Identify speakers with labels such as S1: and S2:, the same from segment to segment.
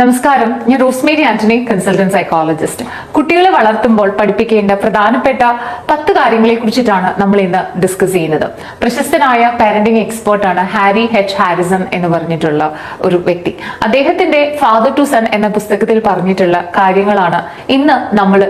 S1: നമസ്കാരം. ഞാൻ Rosemary Antony consultant psychologist കുട്ടികളെ വളർത്തുമ്പോൾ പഠിപ്പിക്കേണ്ട പ്രധാനപ്പെട്ട പത്ത് കാര്യങ്ങളെ കുറിച്ചിട്ടാണ് നമ്മൾ ഇന്ന് ഡിസ്കസ് ചെയ്യുന്നത്. പ്രശസ്തനായ പാരന്റിംഗ് എക്സ്പേർട്ടാണ് ഹാരി എച്ച് ഹാരിസൺ എന്ന് പറഞ്ഞിട്ടുള്ള ഒരു വ്യക്തി. അദ്ദേഹത്തിന്റെ ഫാദർ ടു സൺ എന്ന പുസ്തകത്തിൽ പറഞ്ഞിട്ടുള്ള കാര്യങ്ങളാണ് ഇന്ന് നമ്മൾ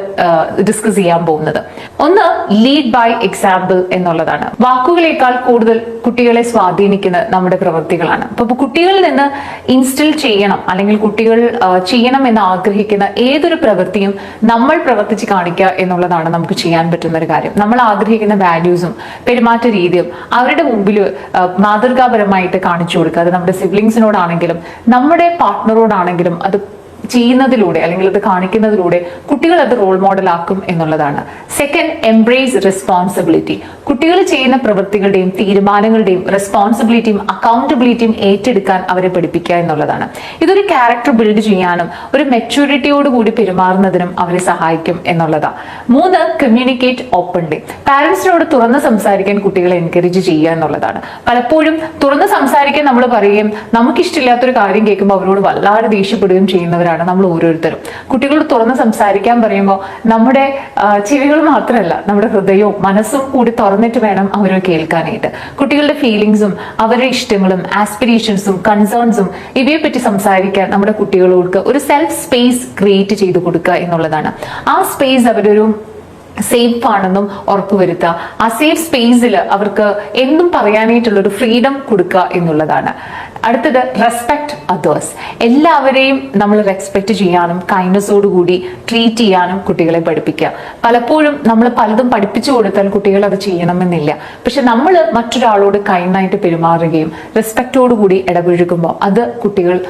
S1: ഡിസ്കസ് ചെയ്യാൻ പോകുന്നത്. ഒന്ന് ലീഡ് ബൈ എക്സാമ്പിൾ എന്നുള്ളതാണ്. വാക്കുകളേക്കാൾ കൂടുതൽ കുട്ടികളെ സ്വാധീനിക്കുന്ന നമ്മുടെ പ്രവൃത്തികളാണ് അപ്പൊ കുട്ടികളിൽ നിന്ന് ഇൻസ്റ്റിൽ ചെയ്യണം അല്ലെങ്കിൽ കുട്ടികൾ ആ, ചെയ്യണം എന്ന് ആഗ്രഹിക്കുന്ന ഏതൊരു പ്രവൃത്തിയും നമ്മൾ പ്രവർത്തിച്ച് കാണിക്കുക എന്നുള്ളതാണ് നമുക്ക് ചെയ്യാൻ പറ്റുന്ന ഒരു കാര്യം. നമ്മൾ ആഗ്രഹിക്കുന്ന വാല്യൂസും പെരുമാറ്റ രീതിയും അവരുടെ മുമ്പിൽ മാതൃകാപരമായിട്ട് കാണിച്ചു കൊടുക്കുക. അത് നമ്മുടെ സിബ്ലിങ്സിനോടാണെങ്കിലും നമ്മുടെ പാർട്ട്ണറോടാണെങ്കിലും അത് ചെയ്യുന്നതിലൂടെ അല്ലെങ്കിൽ അത് കാണിക്കുന്നതിലൂടെ കുട്ടികൾ അത് റോൾ മോഡൽ ആക്കും എന്നുള്ളതാണ്. സെക്കൻഡ് എംബ്രേസ് റെസ്പോൺസിബിലിറ്റി കുട്ടികൾ ചെയ്യുന്ന പ്രവൃത്തികളുടെയും തീരുമാനങ്ങളുടെയും റെസ്പോൺസിബിലിറ്റിയും അക്കൗണ്ടബിലിറ്റിയും ഏറ്റെടുക്കാൻ അവരെ പഠിപ്പിക്കുക എന്നുള്ളതാണ്. ഇതൊരു ക്യാരക്ടർ ബിൽഡ് ചെയ്യാനും ഒരു മെച്യൂരിറ്റിയോട് കൂടി പെരുമാറുന്നതിനും അവരെ സഹായിക്കും എന്നുള്ളതാണ് മൂന്ന് കമ്മ്യൂണിക്കേറ്റ് ഓപ്പൺലി പാരന്റ്സിനോട് തുറന്ന് സംസാരിക്കാൻ കുട്ടികളെ എൻകറേജ് ചെയ്യുക എന്നുള്ളതാണ്. പലപ്പോഴും തുറന്ന് സംസാരിക്കാൻ നമ്മൾ പറയുകയും നമുക്കിഷ്ടമില്ലാത്തൊരു കാര്യം കേൾക്കുമ്പോൾ അവരോട് വല്ലാതെ ദേഷ്യപ്പെടുകയും ചെയ്യുന്നവരാണ് നമ്മൾ ഓരോരുത്തരും. കുട്ടികളോട് തുറന്ന് സംസാരിക്കാൻ പറയുമ്പോൾ നമ്മുടെ ചെവികൾ മാത്രമല്ല നമ്മുടെ ഹൃദയവും മനസ്സും കൂടി തുറന്നിട്ട് വേണം അവർ കേൾക്കാനായിട്ട്. കുട്ടികളുടെ ഫീലിങ്സും അവരുടെ ഇഷ്ടങ്ങളും ആസ്പിറേഷൻസും കൺസേൺസും ഇവയെ പറ്റി സംസാരിക്കാൻ നമ്മുടെ കുട്ടികളോട് ഒരു സെൽഫ് സ്പേസ് ക്രിയേറ്റ് ചെയ്ത് കൊടുക്കുക എന്നുള്ളതാണ്. ആ സ്പേസ് അവരൊരു സേഫ് ആണെന്നും ഉറപ്പുവരുത്തുക ആ സേഫ് സ്പേസിൽ അവർക്ക് എന്തും പറയാനായിട്ടുള്ള ഒരു ഫ്രീഡം കൊടുക്കുക എന്നുള്ളതാണ്. അടുത്തത് റെസ്പെക്ട് അതേഴ്സ് എല്ലാവരെയും നമ്മൾ റെസ്പെക്ട് ചെയ്യാനും കൈൻഡ്നസോടുകൂടി ട്രീറ്റ് ചെയ്യാനും കുട്ടികളെ പഠിപ്പിക്കുക. പലപ്പോഴും നമ്മൾ പലതും പഠിപ്പിച്ചു കൊടുത്താൽ കുട്ടികൾ അത് ചെയ്യണമെന്നില്ല. പക്ഷെ നമ്മൾ മറ്റൊരാളോട് കൈൻഡായിട്ട് പെരുമാറുകയും റെസ്പെക്റ്റോടുകൂടി ഇടപഴകുമ്പോൾ അത് കുട്ടികൾ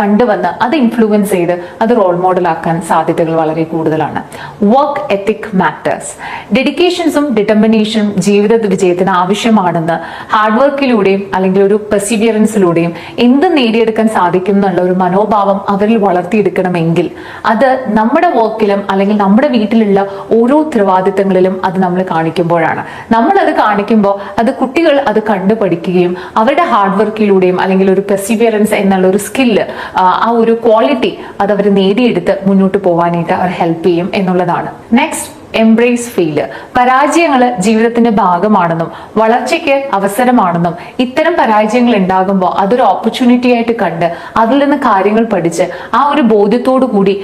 S1: കണ്ടുവന്ന് അത് ഇൻഫ്ലുവൻസ് ചെയ്ത് അത് റോൾ മോഡൽ ആക്കാൻ സാധ്യതകൾ വളരെ കൂടുതലാണ്. വർക്ക് എത്തിക് മാറ്റേഴ്സ് ഡെഡിക്കേഷൻസും ഡിറ്റർമിനേഷനും ജീവിത വിജയത്തിന് ആവശ്യമാണെന്ന് ഹാർഡ് വർക്കിലൂടെയും അല്ലെങ്കിൽ ഒരു പെർസിവിയറൻസിലൂടെയും എന്ത് നേടിയെടുക്കാൻ സാധിക്കും എന്നുള്ള ഒരു മനോഭാവം അവരിൽ വളർത്തിയെടുക്കണമെങ്കിൽ അത് നമ്മുടെ വർക്കിലും അല്ലെങ്കിൽ നമ്മുടെ വീട്ടിലുള്ള ഓരോ ഉത്തരവാദിത്തങ്ങളിലും അത് നമ്മൾ കാണിക്കുമ്പോഴാണ്. നമ്മൾ അത് കാണിക്കുമ്പോൾ അത് കുട്ടികൾ അത് കണ്ടു പഠിക്കുകയും അവരുടെ ഹാർഡ് വർക്കിലൂടെയും അല്ലെങ്കിൽ ഒരു പെർസിവിയറൻസ് എന്നുള്ള ഒരു സ്കില്ല് ആ ഒരു ക്വാളിറ്റി അത് അവർ നേടിയെടുത്ത് മുന്നോട്ട് പോകാനായിട്ട് അവർ ഹെൽപ്പ് ചെയ്യും എന്നുള്ളതാണ്. നെക്സ്റ്റ് എംബ്രേസ് ഫീൽ പരാജയങ്ങൾ ജീവിതത്തിന്റെ ഭാഗമാണെന്നും വളർച്ചയ്ക്ക് അവസരമാണെന്നും ഇത്തരം പരാജയങ്ങൾ ഉണ്ടാകുമ്പോൾ അതൊരു ഓപ്പർച്യൂണിറ്റി ആയിട്ട് കണ്ട് അതിൽ നിന്ന് കാര്യങ്ങൾ പഠിച്ച് ആ ഒരു ബോധ്യത്തോടു കൂടി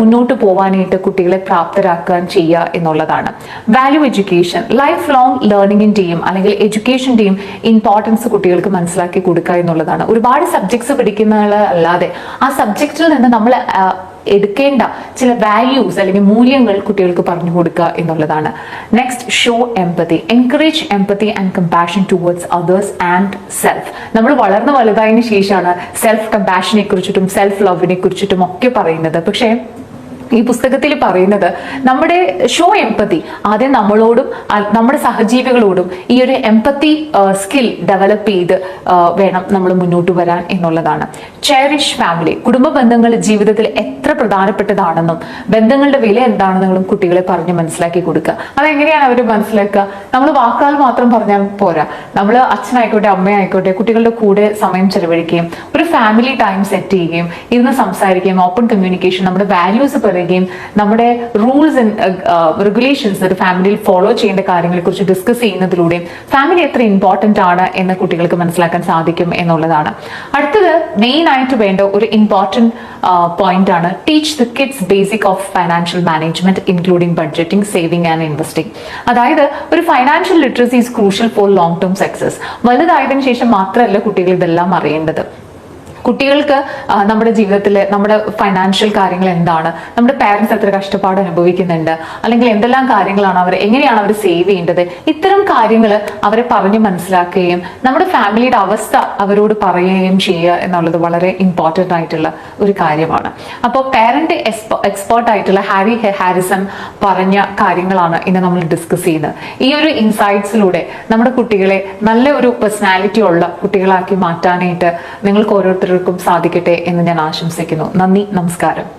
S1: മുന്നോട്ട് പോവാനായിട്ട് കുട്ടികളെ പ്രാപ്തരാക്കാൻ ചെയ്യുക എന്നുള്ളതാണ്. വാല്യൂ എഡ്യൂക്കേഷൻ ലൈഫ് ലോങ് ലേണിംഗിന്റെയും അല്ലെങ്കിൽ എഡ്യൂക്കേഷന്റെയും ഇമ്പോർട്ടൻസ് കുട്ടികൾക്ക് മനസ്സിലാക്കി കൊടുക്കുക എന്നുള്ളതാണ്. ഒരുപാട് സബ്ജക്ട്സ് പഠിക്കുന്ന അല്ലാതെ ആ സബ്ജക്റ്റിൽ നിന്ന് നമ്മൾ എടുക്കേണ്ട ചില വാല്യൂസ് അല്ലെങ്കിൽ മൂല്യങ്ങൾ കുട്ടികൾക്ക് പറഞ്ഞു കൊടുക്കുക എന്നുള്ളതാണ്. Next show empathy encourage empathy and compassion towards others and self നമ്മൾ വളർന്നു വലുതായതിനു ശേഷമാണ് സെൽഫ് കമ്പാഷനെ കുറിച്ചിട്ടും സെൽഫ് ലവിനെ കുറിച്ചിട്ടും ഒക്കെ പറയുന്നത്. പക്ഷേ ഈ പുസ്തകത്തിൽ പറയുന്നത് നമ്മുടെ ഷോ എംപതി ആദ്യം നമ്മളോടും നമ്മുടെ സഹജീവികളോടും ഈ ഒരു എംപത്തി സ്കിൽ ഡെവലപ്പ് ചെയ്ത് വേണം നമ്മൾ മുന്നോട്ട് വരാൻ എന്നുള്ളതാണ്. ചെറിഷ് ഫാമിലി കുടുംബ ബന്ധങ്ങൾ ജീവിതത്തിൽ എത്ര പ്രധാനപ്പെട്ടതാണെന്നും ബന്ധങ്ങളുടെ വില എന്താണെന്നും കുട്ടികളെ പറഞ്ഞ് മനസ്സിലാക്കി കൊടുക്കുക. അതെങ്ങനെയാണ് അവർ മനസ്സിലാക്കുക? നമ്മൾ വാക്കാൽ മാത്രം പറഞ്ഞാൽ പോരാ. നമ്മൾ അച്ഛനായിക്കോട്ടെ അമ്മയായിക്കോട്ടെ കുട്ടികളുടെ കൂടെ സമയം ചെലവഴിക്കുകയും ഒരു ഫാമിലി ടൈം സെറ്റ് ചെയ്യുകയും ഇരുന്ന് സംസാരിക്കുകയും ഓപ്പൺ കമ്മ്യൂണിക്കേഷൻ നമ്മുടെ വാല്യൂസ് പറയുകയും നമ്മുടെ റൂൾസ് ആൻഡ് റെഗുലേഷൻസ് ഒരു ഫാമിലിയിൽ ഫോളോ ചെയ്യേണ്ട കാര്യങ്ങളെ കുറിച്ച് ഡിസ്കസ് ചെയ്യുന്നതിലൂടെയും ഫാമിലി എത്ര ഇമ്പോർട്ടന്റ് ആണ് എന്ന് കുട്ടികൾക്ക് മനസ്സിലാക്കാൻ സാധിക്കും എന്നുള്ളതാണ്. അടുത്തത് മെയിൻ ആയിട്ട് വേണ്ട ഒരു ഇമ്പോർട്ടന്റ് പോയിന്റ് ആണ് teach the kids basic of financial management including budgeting saving and investing അതായത് ഒരു financial literacy is crucial for long term success വലുതായതിനു ശേഷം മാത്രമല്ല കുട്ടികൾ ഇതെല്ലാം അറിയേണ്ടത്. കുട്ടികൾക്ക് നമ്മുടെ ജീവിതത്തിൽ നമ്മുടെ ഫൈനാൻഷ്യൽ കാര്യങ്ങൾ എന്താണ്? നമ്മുടെ പാരൻസ് എത്ര കഷ്ടപ്പാട് അനുഭവിക്കുന്നുണ്ട്? അല്ലെങ്കിൽ എന്തെല്ലാം കാര്യങ്ങളാണ് അവർ എങ്ങനെയാണ് അവർ സേവ് ചെയ്യേണ്ടത്? ഇത്തരം കാര്യങ്ങൾ അവരെ പറഞ്ഞ് മനസ്സിലാക്കുകയും നമ്മുടെ ഫാമിലിയുടെ അവസ്ഥ അവരോട് പറയുകയും ചെയ്യുക എന്നുള്ളത് വളരെ ഇമ്പോർട്ടന്റ് ആയിട്ടുള്ള ഒരു കാര്യമാണ്. അപ്പോൾ പാരന്റ് എക്സ്പേർട്ട് ആയിട്ടുള്ള ഹാരി ഹാരിസൺ പറഞ്ഞ കാര്യങ്ങളാണ് ഇന്ന് നമ്മൾ ഡിസ്കസ് ചെയ്യുന്നത്. ഈ ഒരു ഇൻസൈറ്റ്സിലൂടെ നമ്മുടെ കുട്ടികളെ നല്ല ഒരു പേഴ്സണാലിറ്റി ഉള്ള കുട്ടികളാക്കി മാറ്റാനായിട്ട് നിങ്ങൾക്ക് ഓരോരുത്തർക്കും സാധിക്കട്ടെ എന്ന് ഞാൻ ആശംസിക്കുന്നു. നന്ദി നമസ്കാരം.